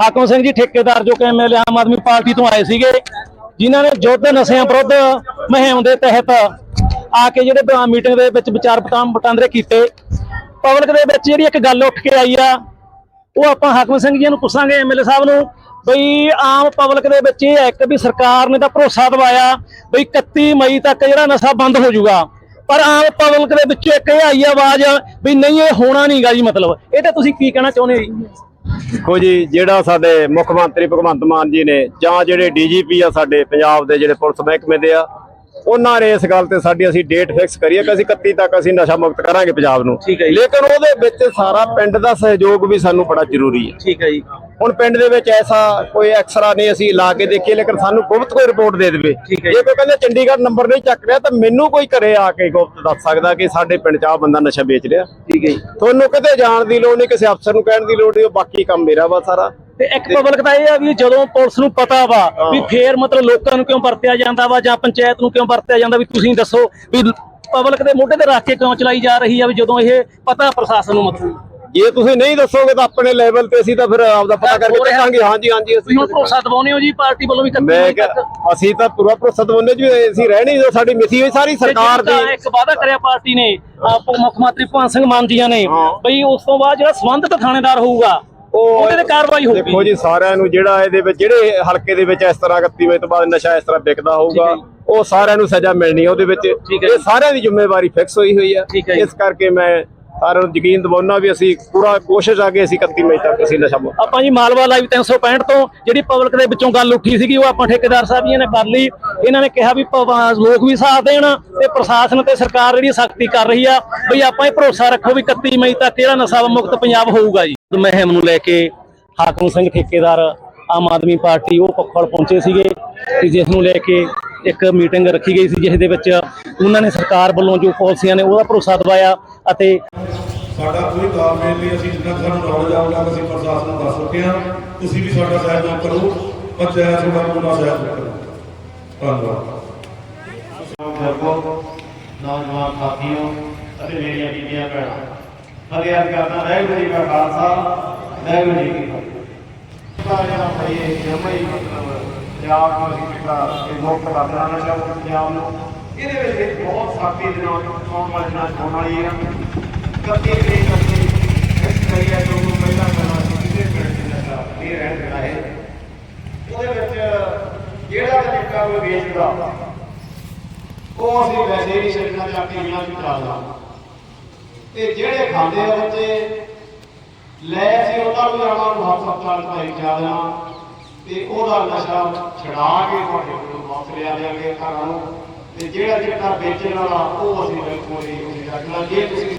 ਹਾਕਮ ਸਿੰਘ ਜੀ ਠੇਕੇਦਾਰ ਜੋ ਕਿ ਐਮਐਲਏ ਆਮ ਆਦਮੀ ਪਾਰਟੀ ਤੋਂ ਆਏ ਸੀਗੇ, ਜਿਨ੍ਹਾਂ ਨੇ ਯੁੱਧ ਨਸ਼ਿਆਂ ਵਿਰੁੱਧ ਮੁਹਿੰਮ ਦੇ ਤਹਿਤ ਆ ਕੇ ਜਿਹੜੇ ਮੀਟਿੰਗ ਦੇ ਵਿੱਚ ਵਿਚਾਰ ਵਟਾਂ- ਵਟਾਂਦਰੇ ਕੀਤੇ। ਪਬਲਿਕ ਦੇ ਵਿੱਚ ਜਿਹੜੀ ਇੱਕ ਗੱਲ ਉੱਠ ਕੇ ਆਈ ਆ, ਉਹ ਆਪਾਂ ਹਾਕਮ ਸਿੰਘ ਜੀ ਨੂੰ ਪੁੱਛਾਂਗੇ ਐਮਐਲਏ ਸਾਹਿਬ ਨੂੰ, ਬਈ ਆਮ ਪਬਲਿਕ ਦੇ ਵਿੱਚ ਇਹ ਹੈ ਕਿ ਵੀ ਸਰਕਾਰ ਨੇ ਤਾਂ ਭਰੋਸਾ ਦਵਾਇਆ ਬਈ 31 ਮਈ ਤੱਕ ਜਿਹੜਾ ਨਸ਼ਾ ਬੰਦ ਹੋ ਜਾਊਗਾ। ਪਰ ਆਮ ਪਬਲਿਕ ਦੇ ਵਿੱਚ ਇੱਕ ਇਹ ਆਈ ਆਵਾਜ਼ ਵੀ ਨਹੀਂ, ਇਹ ਹੋਣਾ ਨਹੀਂਗਾ ਜੀ ਮਤਲਬ। ਇਹ ਤੇ ਤੁਸੀਂ ਕੀ ਕਹਿਣਾ ਚਾਹੁੰਦੇ ਹੋ ਜੀ? ਦੇਖੋ ਜੀ ਜਿਹੜਾ ਸਾਡੇ ਮੁੱਖ ਮੰਤਰੀ ਭਗਵੰਤ ਮਾਨ ਜੀ ਨੇ ਜਾਂ ਜਿਹੜੇ ਡੀਜੀਪੀ ਆ ਸਾਡੇ ਪੰਜਾਬ ਦੇ ਜਿਹੜੇ ਪੁਲਿਸ ਮਹਿਕਮੇ ਦੇ ਆ ਉਹਨਾਂ ਨੇ ਇਸ ਗੱਲ ਤੇ ਸਾਡੀ ਅਸੀਂ ਡੇਟ ਫਿਕਸ ਕਰੀ ਹੈ ਕਿ ਅਸੀਂ 31 ਤੱਕ ਅਸੀਂ ਨਸ਼ਾ ਮੁਕਤ ਕਰਾਂਗੇ ਪੰਜਾਬ ਨੂੰ। ਲੇਕਿਨ ਉਹਦੇ ਵਿੱਚ ਸਾਰਾ ਪਿੰਡ ਦਾ ਸਹਿਯੋਗ ਵੀ ਸਾਨੂੰ ਬੜਾ ਜ਼ਰੂਰੀ ਹੈ ਠੀਕ ਹੈ ਜੀ। ਹੁਣ ਪਿੰਡ ਦੇ ਵਿੱਚ ਐਸਾ ਕੋਈ ਐਕਸਰਾ ਨਹੀਂ ਅਸੀਂ ਲਾ ਕੇ ਦੇਖੀਏ ਲੇਕਿਨ ਸਾਨੂੰ ਗੁਪਤ ਕੋਈ ਰਿਪੋਰਟ ਦੇ ਦੇਵੇ। ਜੇ ਕੋਈ ਕਹਿੰਦਾ ਚੰਡੀਗੜ੍ਹ ਨੰਬਰ ਨਹੀਂ ਚੱਕ ਰਿਹਾ ਤਾਂ ਮੈਨੂੰ ਕੋਈ ਘਰੇ ਆ ਕੇ ਗੁਪਤ ਦੱਸ ਸਕਦਾ ਕਿ ਸਾਡੇ ਪਿੰਡ 'ਚ ਆ ਬੰਦਾ ਨਸ਼ਾ ਵੇਚ ਰਿਹਾ। ਠੀਕ ਹੈ ਤੁਹਾਨੂੰ ਕਿਤੇ ਜਾਣ ਦੀ ਲੋੜ ਨਹੀਂ ਕਿਸੇ ਅਫਸਰ ਨੂੰ ਕਹਿਣ ਦੀ ਲੋੜ ਨਹੀਂ ਬਾਕੀ ਕੰਮ ਮੇਰਾ ਵਾ ਸਾਰਾ। ਤੇ ਇੱਕ ਪਬਲਿਕ ਦਾ ਇਹ ਆ ਵੀ ਜਦੋਂ ਪੁਲਿਸ ਨੂੰ ਪਤਾ ਵਾ ਵੀ ਫੇਰ ਮਤਲਬ ਲੋਕਾਂ ਨੂੰ ਕਿਉਂ ਵਰਤਿਆ ਜਾਂਦਾ ਵਾ ਜਾਂ ਪੰਚਾਇਤ ਨੂੰ ਕਿਉਂ ਵਰਤਿਆ ਜਾਂਦਾ ਵੀ ਤੁਸੀਂ ਦੱਸੋ ਵੀ ਪਬਲਿਕ ਦੇ ਮੋਢੇ ਤੇ ਰੱਖ ਕੇ ਕਿਉਂ ਚਲਾਈ ਜਾ ਰਹੀ ਆ ਵੀ ਜਦੋਂ ਇਹ ਪਤਾ ਪ੍ਰਸ਼ਾਸਨ ਨੂੰ ਮਤਲਬ। ਜੇ ਤੁਸੀਂ ਨਹੀਂ ਦੱਸੋਗੇ ਤਾਂ ਆਪਣੇ ਲੈਵਲ ਤੇ ਅਸੀਂ ਤਾਂ ਫਿਰ ਆਪਦਾ ਪਤਾ ਕਰਕੇ। ਦੱਸਾਂਗੇ ਹਾਂਜੀ ਹਾਂਜੀ ਅਸੀਂ ਹੁਣ ਭਰੋਸਾ ਦਿਵਾਉਂਦੇ ਹੋ ਜੀ ਪਾਰਟੀ ਵੱਲੋਂ ਵੀ ਮੈਂ ਕਿਹਾ ਅਸੀਂ ਤਾਂ ਪੂਰਾ ਭਰੋਸਾ ਦਵਾਉਂਦੇ ਜੀ ਅਸੀਂ ਰਹਿਣੀ ਜੋ ਸਾਡੀ ਮਿੱਥੀ ਹੋਈ ਸਾਰੀ ਸਰਕਾਰ ਦੀ ਇੱਕ ਵਾਅਦਾ ਕਰਿਆ ਪਾਰਟੀ ਨੇ ਆਪ ਮੁੱਖ ਮੰਤਰੀ ਭਗਵੰਤ ਸਿੰਘ ਮਾਨ ਜੀਆਂ ਨੇ। ਬਈ ਉਸ ਤੋਂ ਬਾਅਦ ਜਿਹੜਾ ਸੰਬੰਧਿਤ ਥਾਣੇਦਾਰ ਹੋਊਗਾ ਉਹ ਉਹਦੇ ਤੇ ਕਾਰਵਾਈ ਹੋਊਗੀ ਦੇਖੋ ਜੀ ਸਾਰਿਆਂ ਨੂੰ ਜਿਹੜਾ ਇਹਦੇ ਵਿੱਚ ਜਿਹੜੇ ਹਲਕੇ ਦੇ ਵਿੱਚ ਇਸ ਤਰ੍ਹਾਂ 31 ਵਜੇ ਤੋਂ ਬਾਅਦ ਨਸ਼ਾ ਇਸ ਤਰ੍ਹਾਂ ਵਿਕਦਾ ਹੋਊਗਾ ਉਹ ਸਾਰਿਆਂ ਨੂੰ ਸਜ਼ਾ ਮਿਲਣੀ ਹੈ ਉਹਦੇ ਵਿੱਚ ਇਹ। ਸਾਰਿਆਂ ਦੀ ਜ਼ਿੰਮੇਵਾਰੀ ਫਿਕਸ ਹੋਈ ਹੋਈ ਹੈ। ਇਸ ਕਰਕੇ ਮੈਂ ਸਾਰਿਆਂ ਨੂੰ ਯਕੀਨ ਦਿਵਾਉਣਾ ਵੀ ਅਸੀਂ ਪੂਰਾ ਕੋਸ਼ਿਸ਼ ਆ ਕਿ ਅਸੀਂ 31 ਮਈ ਤੱਕ ਅਸੀਂ ਨਸ਼ਾ ਮੁਕਤ ਆਪਾਂ ਜੀ ਮਾਲਵਾ ਲਾਈਵ 365 ਤੋਂ, ਜਿਹੜੀ ਪਬਲਿਕ ਦੇ ਵਿੱਚੋਂ ਗੱਲ ਉੱਠੀ ਸੀਗੀ, ਉਹ ਆਪਾਂ ਠੇਕੇਦਾਰ ਸਾਹਿਬ ਜੀ ਨੇ ਕਰ ਲਈ। ਇਹਨਾਂ ਨੇ ਕਿਹਾ ਵੀ ਲੋਕ ਵੀ ਸਾਥ ਦੇਣ ਤੇ ਪ੍ਰਸ਼ਾਸਨ ਤੇ ਸਰਕਾਰ ਜਿਹੜੀ ਸਖਤੀ ਕਰ ਰਹੀ ਆ, ਬਈ ਆਪਾਂ ਇਹ ਭਰੋਸਾ ਰੱਖੋ ਵੀ 31 ਮਈ ਤੱਕ ਜਿਹੜਾ ਨਸ਼ਾ ਮੁਕਤ ਪੰਜਾਬ ਹੋਊਗਾ ਜੀ। ਮਹਿਮ ਨੂੰ ਲੈ ਕੇ ਹਾਕਮ ਸਿੰਘ ਠੇਕੇਦਾਰ, ਆਮ ਆਦਮੀ ਪਾਰਟੀ ਉਹ ਪੱਖਲ ਪਹੁੰਚੇ ਸੀਗੇ ਤੇ ਜਿਸ ਨੂੰ ਲੈ ਕੇ ਇੱਕ ਮੀਟਿੰਗ ਰੱਖੀ ਗਈ ਸੀ ਜਿਸ ਦੇ ਵਿੱਚ ਉਹਨਾਂ ਨੇ ਸਰਕਾਰ ਵੱਲੋਂ ਜੋ ਪਾਲਿਸੀਆਂ ਨੇ ਉਹਦਾ ਭਰੋਸਾ ਦਵਾਇਆ ਅਤੇ ਸਾਡਾ ਕੋਈ ਤਾਲਮੇਲ ਨਹੀਂ, ਅਸੀਂ ਜਿੰਨਾ ਸਾਨੂੰ ਨੌਲੇਜ ਆਉਂਦਾ ਅਸੀਂ ਪ੍ਰਸ਼ਾਸਨ ਨੂੰ ਦੱਸ ਚੁੱਕੇ ਹਾਂ ਤੁਸੀਂ ਵੀ ਸਾਡਾ ਸਹਿਯੋਗ ਕਰੋ, ਪੰਚਾਇਤ ਤੁਹਾਡਾ ਪੂਰਾ ਸਹਿਯੋਗ ਕਰੋ ਧੰਨਵਾਦ। ਨੌਜਵਾਨ ਸਾਥੀਓ ਅਤੇ ਮੇਰੀਆਂ ਬੀਬੀਆਂ ਭੈਣਾਂ, ਫਰਿਆਦ ਕਰਦਾ ਵਾਹਿਗੁਰੂ ਜੀ ਕਾ ਖਾਲਸਾ, ਵਾਹਿਗੁਰੂ ਜੀ ਕੀ ਫਤਿਹ। ਤਾਂ ਜਿਹੜਾ ਭਈ ਮਤਲਬ ਪੰਜਾਬ ਨੂੰ ਅਸੀਂ ਜਿਹੜਾ ਇਹ ਮੁਕਤ ਕਰ ਦੇਣਾ ਪੰਜਾਬ ਨੂੰ। ਇਹਦੇ ਵਿੱਚ ਬਹੁਤ ਸਾਥੀ ਦੇ ਨਾਲ ਆਉਣ ਵਾਲੇ ਦਿਨਾਂ ਹੋਣ ਵਾਲੀ ਹੈ। ਕੱਤੀ ਗਈ ਕੱਤੀ ਇਸ ਕਰੀਆ ਜੋ ਨੂੰ ਪਹਿਲਾਂ ਕਰਨਾ ਪਿੰਡ ਦੇ ਨਸ਼ਾ ਇਹ ਰਹਿਣ ਦੇਣਾ ਹੈ ਉਹਦੇ ਵਿੱਚ ਜਿਹੜਾ ਵੀ ਨਿੱਕਾ ਵੇਚਦਾ ਉਹ ਅਸੀਂ ਵੈਸੇ ਹੀ ਸ਼ਰੀਰਾਂ ਦੇ ਟੀਵੀਆਂ ਵਿੱਚ ਚਲਾ ਦਾਂ ਤੇ ਜਿਹੜੇ ਖਾਂਦੇ ਆ ਬੱਚੇ ਲੈ ਸੀ ਉਹਨਾਂ ਨੂੰ ਜਾਣਾ ਨੂੰ ਹੱਥ ਹੱਥਾਂ ਭਾਈ ਜਾ ਦੇਣਾ ਤੇ ਉਹਦਾ ਨਸ਼ਾ ਛਡਾ ਕੇ ਤੁਹਾਡੇ ਕੋਲ ਵਾਪਸ ਲਿਆ ਦਿਆਂਗੇ ਘਰਾਂ ਨੂੰ ਤੇ ਜਿਹੜਾ ਚਿੱਟਾ ਵੇਚਣ ਵਾਲਾ ਉਹ ਅਸੀਂ ਬਿਲਕੁਲ ਹੀ ਉਹਦੀ ਰੱਖ ਤੁਸੀਂ